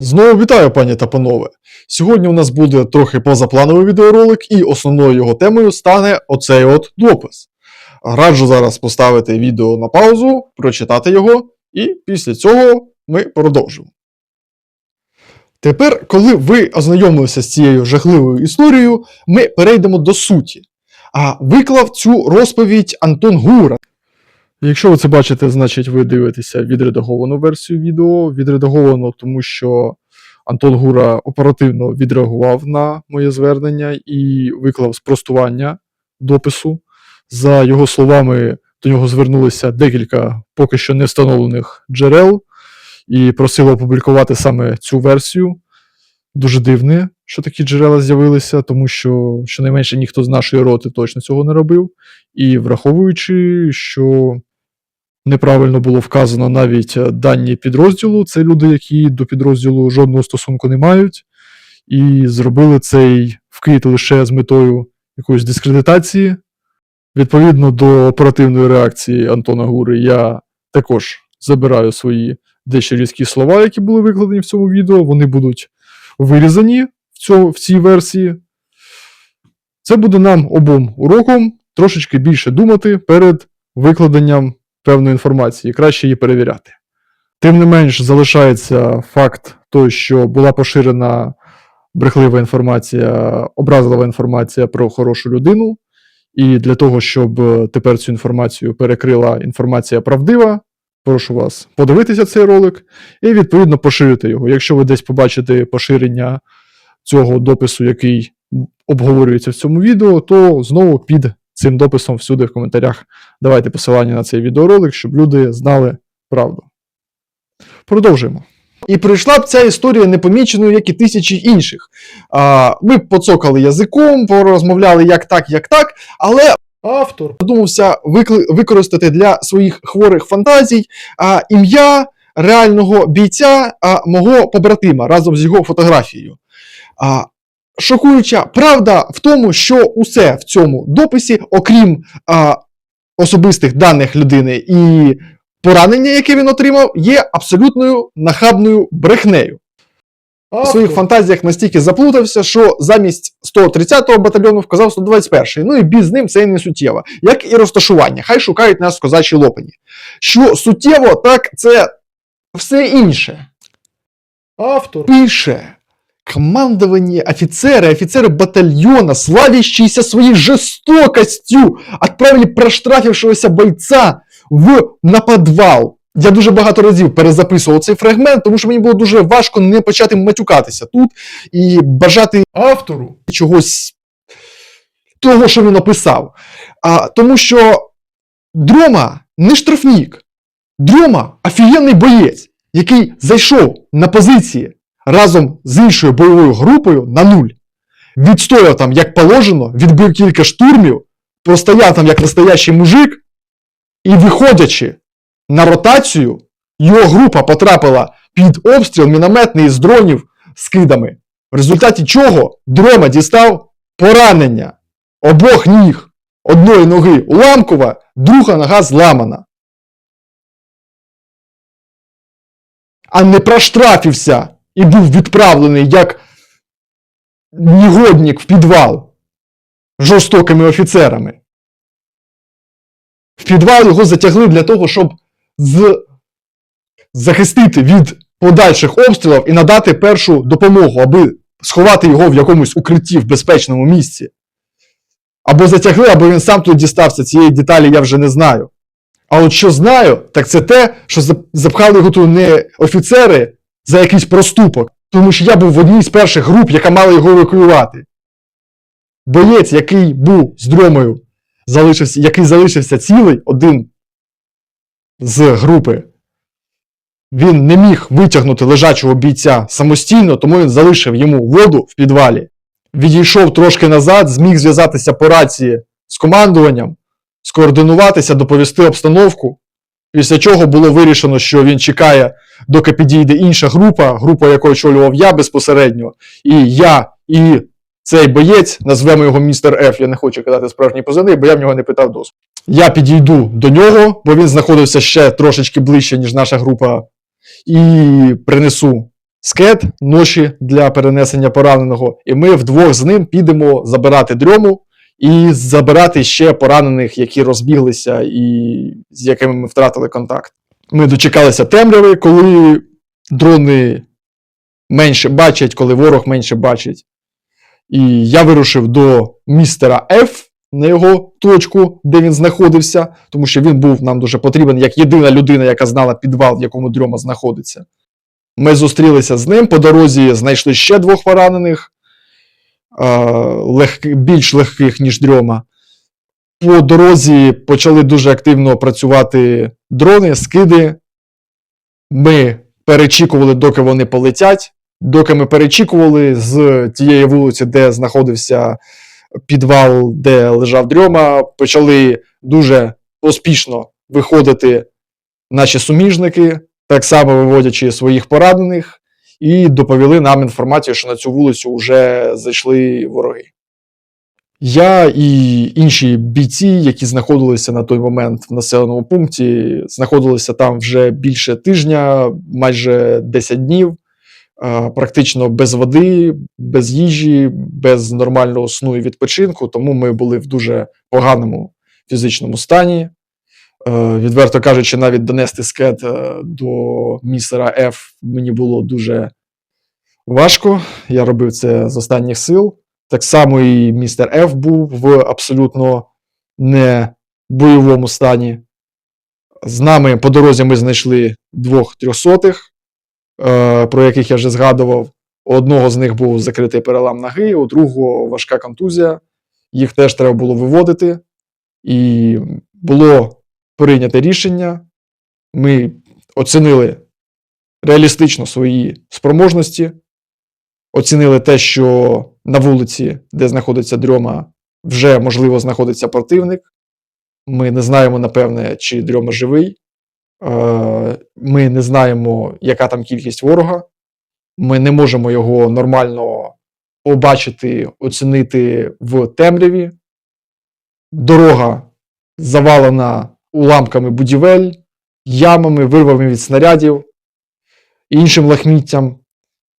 Знову вітаю, пані та панове. Сьогодні у нас буде трохи позаплановий відеоролик, і основною його темою стане оцей от допис. Раджу зараз поставити відео на паузу, прочитати його, і після цього ми продовжимо. Тепер, коли ви ознайомилися з цією жахливою історією, ми перейдемо до суті. А виклав цю розповідь Антон Гура. Якщо ви це бачите, значить ви дивитеся відредаговану версію відео. Відредаговано, тому що Антон Гура оперативно відреагував на моє звернення і виклав спростування допису. За його словами, до нього звернулися декілька поки що не встановлених джерел і просили опублікувати саме цю версію. Дуже дивне, що такі джерела з'явилися, тому що щонайменше ніхто з нашої роти точно цього не робив. І враховуючи, що неправильно було вказано навіть е, дані підрозділу, це люди, які до підрозділу жодного стосунку не мають, і зробили цей вкид лише з метою якоїсь дискредитації. Відповідно до оперативної реакції Антона Гури, я також забираю свої дещо різкі слова, які були викладені в цьому відео. Вони будуть вирізані в, цьому, в цій версії. Це буде нам обом уроком трошечки більше думати перед викладенням певної інформації, краще її перевіряти. Тим не менш, залишається факт той, що була поширена брехлива інформація, образлива інформація про хорошу людину. І для того, щоб е, тепер цю інформацію перекрила інформація правдива, прошу вас подивитися цей ролик і відповідно поширити його. Якщо ви десь побачите поширення цього допису, який обговорюється в цьому відео, то знову під цим дописом всюди в коментарях давайте посилання на цей відеоролик, щоб люди знали правду. Продовжуємо. І прийшла б ця історія непоміченою, як і тисячі інших. А, ми поцокали язиком, порозмовляли як так, як так, але автор задумався використати для своїх хворих фантазій а, ім'я реального бійця а, мого побратима разом з його фотографією. А, шокуюча правда в тому, що усе в цьому дописі, окрім а, особистих даних людини і поранення, яке він отримав, є абсолютною нахабною брехнею. У своїх фантазіях настільки заплутався, що замість 130-го батальйону вказав 121-й. Ну і біз з ним це і не суттєво. Як і розташування. Хай шукають нас в козачій лопані. Що суттєво, так це все інше. Автор. Пише. Командование, офицеры, офицеры батальона, славящиеся своей жестокостью, отправили проштрафившегося бойца в, на подвал. Я дуже багато разів перезаписував цей фрагмент, тому що мені було дуже важко не почати матюкатися тут і бажати Автору. чогось того, що він описав. А, тому що Дрома не штрафнік. Дрома офігенний боєць, який зайшов на позиції разом з іншою бойовою групою на нуль. Відстояв там, як положено, відбив кілька штурмів, простояв там як настоящий мужик, і виходячи на ротацію, його група потрапила під обстріл мінометний з дронів з кидами. В результаті чого Дрома дістав поранення обох ніг. Одної ноги уламкова, друга нога зламана. А не проштрафився і був відправлений як негодник в підвал жорстокими офіцерами. В підвал його затягли для того, щоб з... захистити від подальших обстрілів і надати першу допомогу, аби сховати його в якомусь укритті в безпечному місці. Або затягли, або він сам тут дістався. Цієї деталі я вже не знаю. А от що знаю, так це те, що запхали його тут не офіцери за якийсь проступок, тому що я був в одній з перших груп, яка мала його евакуювати. Боєць, який був з дромою, залишився, який залишився цілий, один з групи, він не міг витягнути лежачого бійця самостійно, тому він залишив йому воду в підвалі. Відійшов трошки назад, зміг зв'язатися по рації з командуванням, скоординуватися, доповісти обстановку. Після чого було вирішено, що він чекає, доки підійде інша група, група, яку очолював я безпосередньо, і я, і цей боєць, назвемо його містер Ф, я не хочу казати справжній позивний, бо я в нього не питав дозволу. Я підійду до нього, бо він знаходився ще трошечки ближче, ніж наша група, і принесу скет ноші для перенесення пораненого, і ми вдвох з ним підемо забирати дрьому і забирати ще поранених, які розбіглися і з якими ми втратили контакт. Ми дочекалися темряви, коли дрони менше бачать, коли ворог менше бачить. І я вирушив до містера Ф на його точку, де він знаходився, тому що він був нам дуже потрібен як єдина людина, яка знала підвал, в якому дрьома знаходиться. Ми зустрілися з ним. По дорозі знайшли ще двох поранених, е, легки, більш легких, ніж дрьома. По дорозі почали дуже активно працювати дрони, скиди. Ми перечікували, доки вони полетять. Доки ми перечікували з тієї вулиці, де знаходився підвал, де лежав дрьома, почали дуже поспішно виходити наші суміжники, так само виводячи своїх поранених, і доповіли нам інформацію, що на цю вулицю вже зайшли вороги. Я і інші бійці, які знаходилися на той момент в населеному пункті, знаходилися там вже більше тижня, майже 10 днів, практично без води, без їжі, без нормального сну і відпочинку. Тому ми були в дуже поганому фізичному стані. Е, Відверто кажучи, навіть донести скет е, до містера Ф мені було дуже важко. Я робив це з останніх сил. Так само і містер Ф був в абсолютно не бойовому стані. З нами по дорозі ми знайшли двох трьохсотих, е, про яких я вже згадував. У одного з них був закритий перелам ноги, у другого важка контузія. Їх теж треба було виводити. І було прийнято рішення. Ми оцінили реалістично свої спроможності, оцінили те, що на вулиці, де знаходиться дрьома, вже можливо знаходиться противник. Ми не знаємо, напевне, чи дрьома живий. Е, Ми не знаємо, яка там кількість ворога. Ми не можемо його нормально побачити, оцінити в темряві. Дорога завалена уламками будівель, ямами, вирвами від снарядів, іншим лахміттям.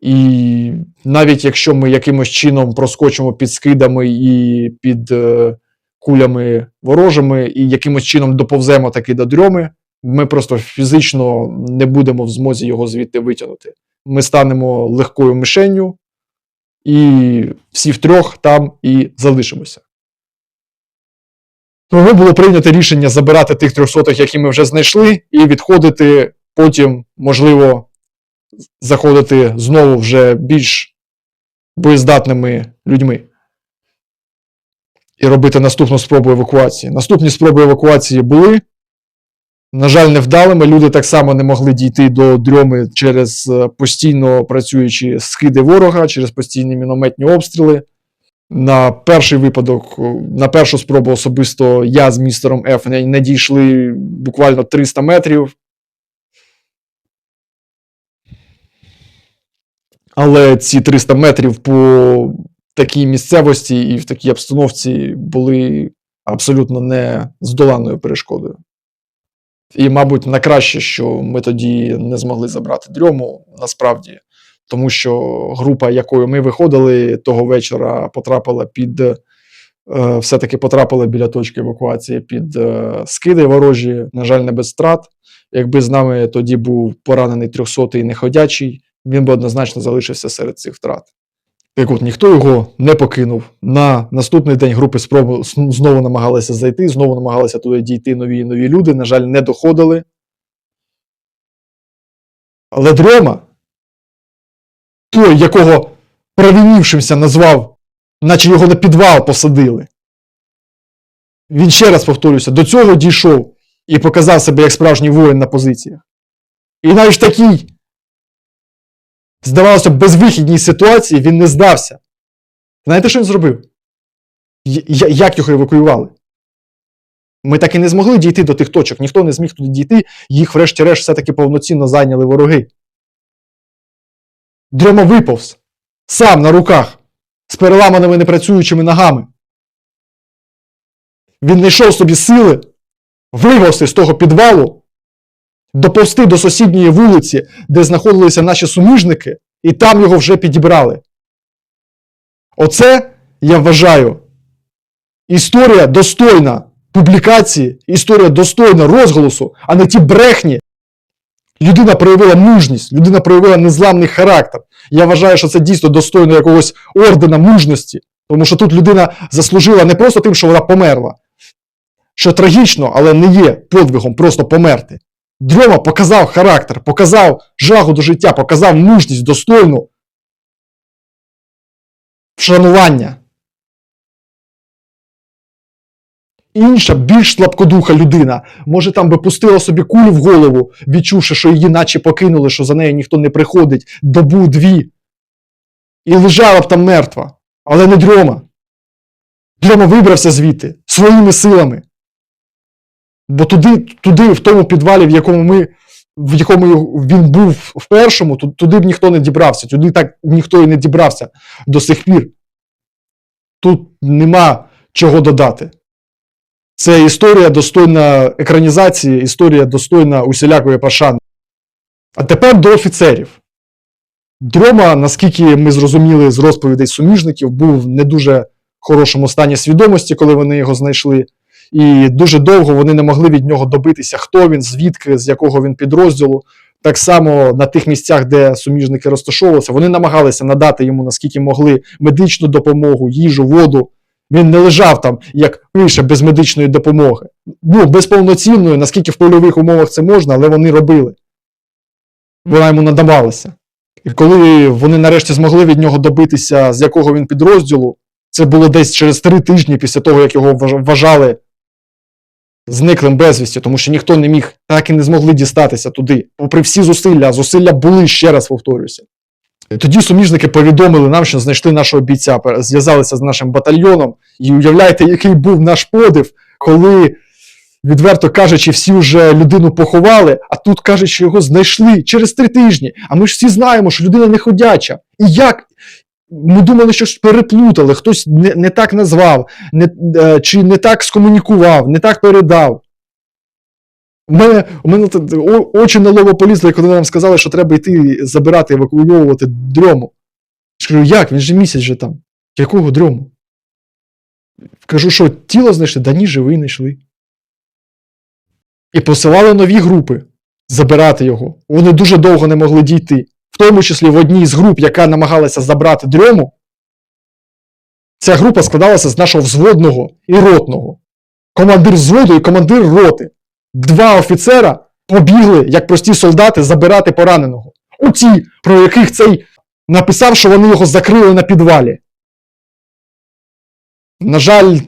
І навіть якщо ми якимось чином проскочимо під скидами і під е, кулями ворожими, і якимось чином доповземо таки до дрьоми, ми просто фізично не будемо в змозі його звідти витягнути. Ми станемо легкою мишенню, і всі втрьох там і залишимося. Тому було прийнято рішення забирати тих трьохсотих, які ми вже знайшли, і відходити потім, можливо, заходити знову вже більш боєздатними людьми. І робити наступну спробу евакуації. Наступні спроби евакуації були. На жаль, невдалими. Люди так само не могли дійти до дрьоми через е, постійно працюючі скиди ворога, через постійні мінометні обстріли. На перший випадок, на першу спробу особисто я з містером Ф не дійшли буквально 300 метрів. Але ці 300 метрів по такій місцевості і в такій обстановці були абсолютно не здоланною перешкодою. І, мабуть, на краще, що ми тоді не змогли забрати дрьому, насправді, тому що група, якою ми виходили того вечора, потрапила під е, все-таки потрапила біля точки евакуації під е, скиди ворожі, на жаль, не без втрат. Якби з нами тоді був поранений 300-й неходячий, він би однозначно залишився серед цих втрат. Так от ніхто його не покинув. На наступний день групи спробу знову намагалися зайти, знову намагалися туди дійти нові і нові люди. На жаль, не доходили. Але Дрьома, той, якого провінівшимся назвав, наче його на підвал посадили. Він ще раз повторюся, до цього дійшов і показав себе як справжній воїн на позиціях. І навіть в такій здавалося, безвихідній ситуації він не здався. Знаєте, що він зробив? Як його евакуювали? Ми так і не змогли дійти до тих точок, ніхто не зміг туди дійти, їх, врешті-решт, все-таки повноцінно зайняли вороги. Дрьома виповз сам на руках, з переламаними непрацюючими ногами. Він знайшов собі сили вивозти з того підвалу, доповзти до сусідньої вулиці, де знаходилися наші суміжники, і там його вже підібрали. Оце, я вважаю, історія достойна публікації, історія достойна розголосу, а не ті брехні. Людина проявила мужність, людина проявила незламний характер. Я вважаю, що це дійсно достойно якогось ордена мужності, тому що тут людина заслужила не просто тим, що вона померла, що трагічно, але не є подвигом просто померти. Дрьома показав характер, показав жагу до життя, показав мужність достойну вшанування. Інша, більш слабкодуха людина, може там би пустила собі кулю в голову, відчувши, що її наче покинули, що за нею ніхто не приходить, добу дві. І лежала б там мертва, але не дрьома. Дрьома вибрався звідти своїми силами. Бо туди, туди, в тому підвалі, в якому ми, в якому він був в першому, туди б ніхто не дібрався, туди так ніхто і не дібрався до сих пір. Тут нема чого додати. Це історія достойна екранізації, історія достойна усілякої пошани. А тепер до офіцерів. Дрома, наскільки ми зрозуміли з розповідей суміжників, був в не дуже хорошому стані свідомості, коли вони його знайшли. І дуже довго вони не могли від нього добитися, хто він, звідки, з якого він підрозділу. Так само на тих місцях, де суміжники розташовувалися, вони намагалися надати йому наскільки могли медичну допомогу, їжу, воду. Він не лежав там, як пише, без медичної допомоги. Ну, без повноцінної, наскільки в польових умовах це можна, але вони робили. Вона йому надавалася. І коли вони нарешті змогли від нього добитися, з якого він підрозділу, це було десь через три тижні після того, як його вважали зниклим безвісті, тому що ніхто не міг, так і не змогли дістатися туди. Попри всі зусилля, зусилля були, ще раз повторюся. Тоді суміжники повідомили нам, що знайшли нашого бійця, зв'язалися з нашим батальйоном. І уявляєте, який був наш подив, коли, відверто кажучи, всі вже людину поховали, а тут кажуть, що його знайшли через три тижні. А ми ж всі знаємо, що людина не ходяча. І як? Ми думали, що переплутали, хтось не, не так назвав, не, е, чи не так скомунікував, не так передав. У мене, у мене очі на лово полізли, коли нам сказали, що треба йти забирати, евакуйовувати дрьому. Я як? Він же місяць же там. Якого дрьому? Кажу, що тіло знайшли? Да ні, живий знайшли. І посилали нові групи забирати його. Вони дуже довго не могли дійти. В тому числі в одній з груп, яка намагалася забрати дрьому, ця група складалася з нашого взводного і ротного. Командир взводу і командир роти два офіцера побігли, як прості солдати, забирати пораненого. У ті, про яких цей написав, що вони його закрили на підвалі. На жаль,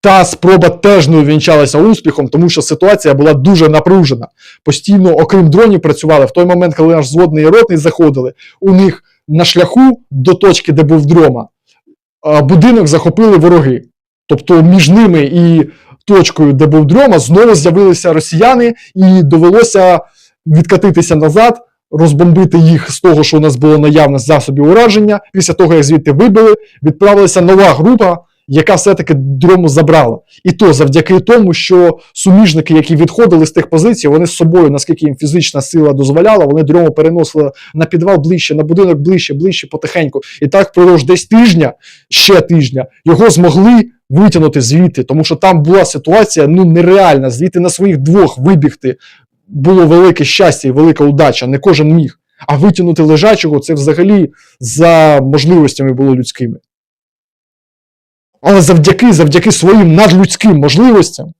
та спроба теж не увінчалася успіхом, тому що ситуація була дуже напружена. Постійно, окрім дронів, працювали в той момент, коли наш зводний і ротний заходили, у них на шляху до точки, де був дрьома, а, будинок захопили вороги. Тобто між ними і точкою, де був дрьома, знову з'явилися росіяни, і довелося відкатитися назад, розбомбити їх з того, що у нас було наявне засобів ураження. Після того, як звідти вибили, відправилася нова група, яка все-таки дрьому забрала. І то завдяки тому, що суміжники, які відходили з тих позицій, вони з собою, наскільки їм фізична сила дозволяла, вони дрьому переносили на підвал ближче, на будинок ближче, ближче, потихеньку. І так впродовж десь тижня, ще тижня, його змогли витягнути звідти, тому що там була ситуація ну нереальна. Звідти на своїх двох вибігти було велике щастя і велика удача. Не кожен міг. А витягнути лежачого це взагалі за можливостями було людськими. Але завдяки, завдяки своїм надлюдським можливостям,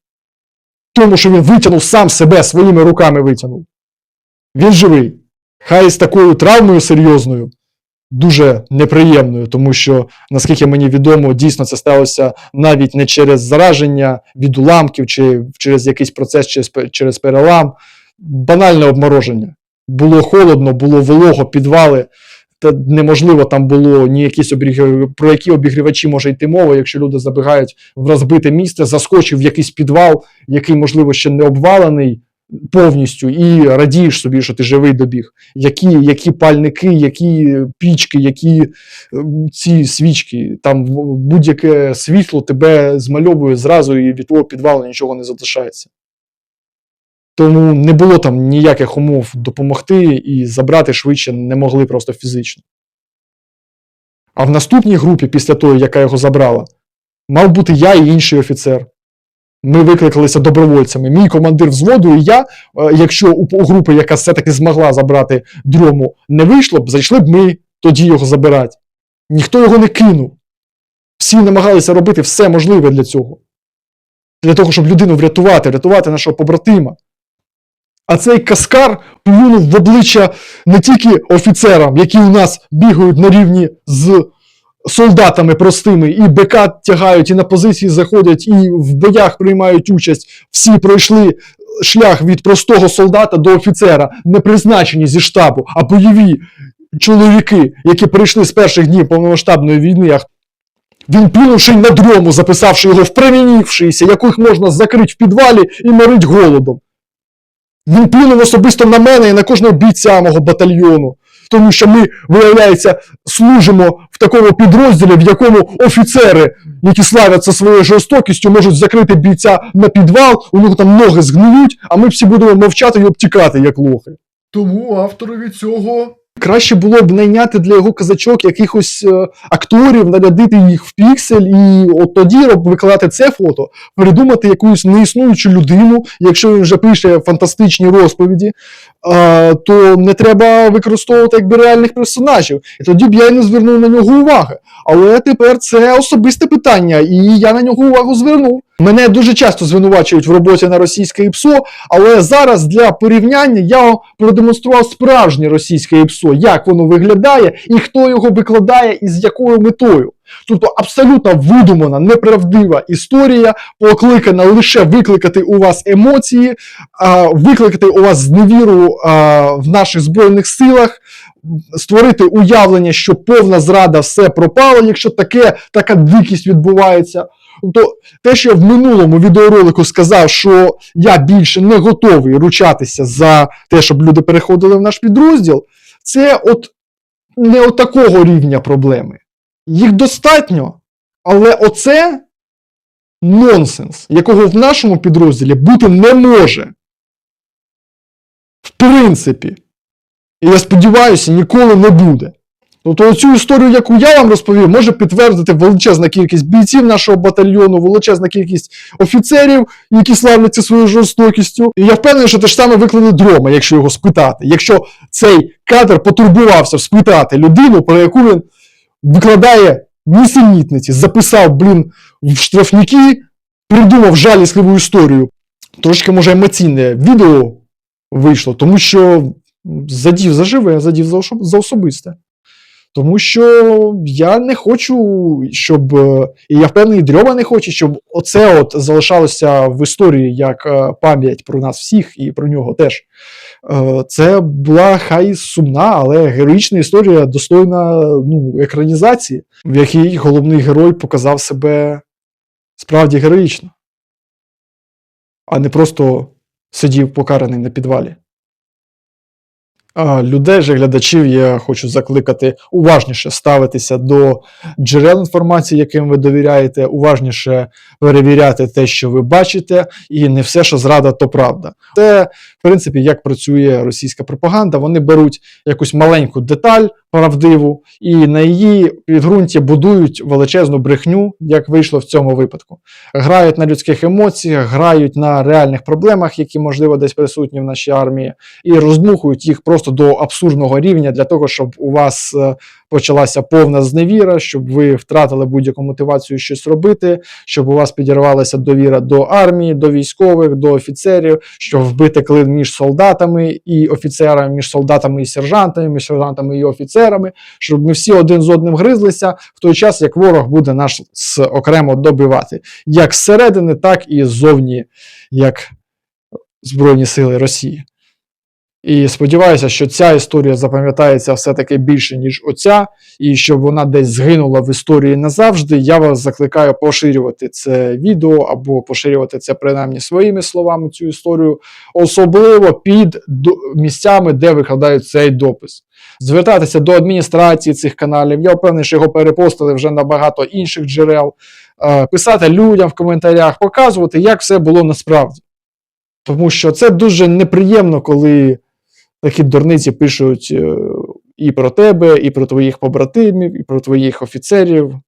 тому, що він витягнув сам себе своїми руками витягнув, він живий. Хай з такою травмою серйозною, дуже неприємною, тому що, наскільки мені відомо, дійсно це сталося навіть не через зараження від уламків чи через якийсь процес через, через перелам. Банальне обмороження. Було холодно, було волого, підвали. Та неможливо там було ні якісь обігрів... про які обігрівачі може йти мова, якщо люди забігають в розбите місце, заскочив в якийсь підвал, який, можливо, ще не обвалений повністю, і радієш собі, що ти живий добіг. Які, які пальники, які пічки, які е, ці свічки, там будь-яке світло тебе змальовує зразу, і від твого підвалу нічого не залишається. Тому не було там ніяких умов допомогти і забрати швидше не могли просто фізично. А в наступній групі, після того, яка його забрала, мав бути я і інший офіцер. Ми викликалися добровольцями. Мій командир взводу і я, е, якщо у, групи, яка все-таки змогла забрати дрьому, не вийшло б, зайшли б ми тоді його забирати. Ніхто його не кинув. Всі намагалися робити все можливе для цього. Для того, щоб людину врятувати, врятувати нашого побратима. А цей каскар плюнув в обличчя не тільки офіцерам, які у нас бігають на рівні з солдатами простими, і БК тягають, і на позиції заходять, і в боях приймають участь. Всі пройшли шлях від простого солдата до офіцера, не призначені зі штабу, а бойові чоловіки, які прийшли з перших днів повномасштабної війни. Він плюнувши на дрому, записавши його в яких можна закрити в підвалі і морить голодом. Він плюнув особисто на мене і на кожного бійця мого батальйону. Тому що ми, виявляється, служимо в такому підрозділі, в якому офіцери, які славяться своєю жорстокістю, можуть закрити бійця на підвал, у нього там ноги згниють, а ми всі будемо мовчати і обтікати, як лохи. Тому авторові цього Краще було б найняти для його казачок якихось е, акторів, нарядити їх в піксель, і от тоді викладати це фото, придумати якусь неіснуючу людину, якщо він вже пише фантастичні розповіді, е, то не треба використовувати якби реальних персонажів. І тоді б я й не звернув на нього уваги. Але тепер це особисте питання, і я на нього увагу звернув. Мене дуже часто звинувачують в роботі на російське ІПСО, але зараз для порівняння я продемонстрував справжнє російське ІПСО, як воно виглядає і хто його викладає і з якою метою. Тобто абсолютно видумана, неправдива історія, покликана лише викликати у вас емоції, викликати у вас зневіру в наших збройних силах, створити уявлення, що повна зрада все пропало, якщо таке, така дикість відбувається. Тобто, те, що я в минулому відеоролику сказав, що я більше не готовий ручатися за те, щоб люди переходили в наш підрозділ, це от не от такого рівня проблеми. Їх достатньо, але оце нонсенс, якого в нашому підрозділі бути не може. В принципі. І я сподіваюся, ніколи не буде. Тобто цю історію, яку я вам розповів, може підтвердити величезна кількість бійців нашого батальйону, величезна кількість офіцерів, які славляться своєю жорстокістю. І я впевнений, що те ж саме виклали дрома, якщо його спитати. Якщо цей кадр потурбувався спитати людину, про яку він викладає нісенітниці, записав, блін, в штрафники, придумав жалісливу історію. Трошки, може, емоційне відео вийшло, тому що задів за живе, задів за, за особисте. Тому що я не хочу, щоб, е, і я впевнений, Дрьоба не хоче, щоб оце от залишалося в історії як е, пам'ять про нас всіх і про нього теж. Е, Це була хай сумна, але героїчна історія, достойна ну, екранізації, в якій головний герой показав себе справді героїчно, а не просто сидів покараний на підвалі. Людей же глядачів я хочу закликати уважніше ставитися до джерел інформації, яким ви довіряєте, уважніше перевіряти те, що ви бачите, і не все, що зрада, то правда. Це, принципі, як працює російська пропаганда. Вони беруть якусь маленьку деталь правдиву і на її підґрунті будують величезну брехню, як вийшло в цьому випадку. Грають на людських емоціях, грають на реальних проблемах, які можливо десь присутні в нашій армії, і роздмухують їх просто до абсурдного рівня для того, щоб у вас е, почалася повна зневіра, щоб ви втратили будь-яку мотивацію щось робити, щоб у вас підірвалася довіра до армії, до військових, до офіцерів, щоб вбити клин між солдатами і офіцерами, між солдатами і сержантами, між сержантами і офіцерами, щоб ми всі один з одним гризлися в той час, як ворог буде нас окремо добивати, як зсередини, так і ззовні, як Збройні Сили Росії. І сподіваюся, що ця історія запам'ятається все-таки більше, ніж оця, і щоб вона десь згинула в історії назавжди. Я вас закликаю поширювати це відео або поширювати це принаймні своїми словами, цю історію, особливо під місцями, де викладають цей допис. Звертатися до адміністрації цих каналів. Я впевнений, що його перепостили вже на багато інших джерел, е, писати людям в коментарях, показувати, як все було насправді. Тому що це дуже неприємно, коли такі дурниці пишуть е, і про тебе, і про твоїх побратимів, і про твоїх офіцерів.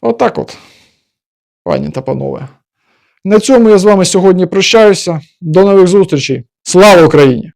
Отак от, пані та панове. На цьому я з вами сьогодні прощаюся. До нових зустрічей. Слава Україні!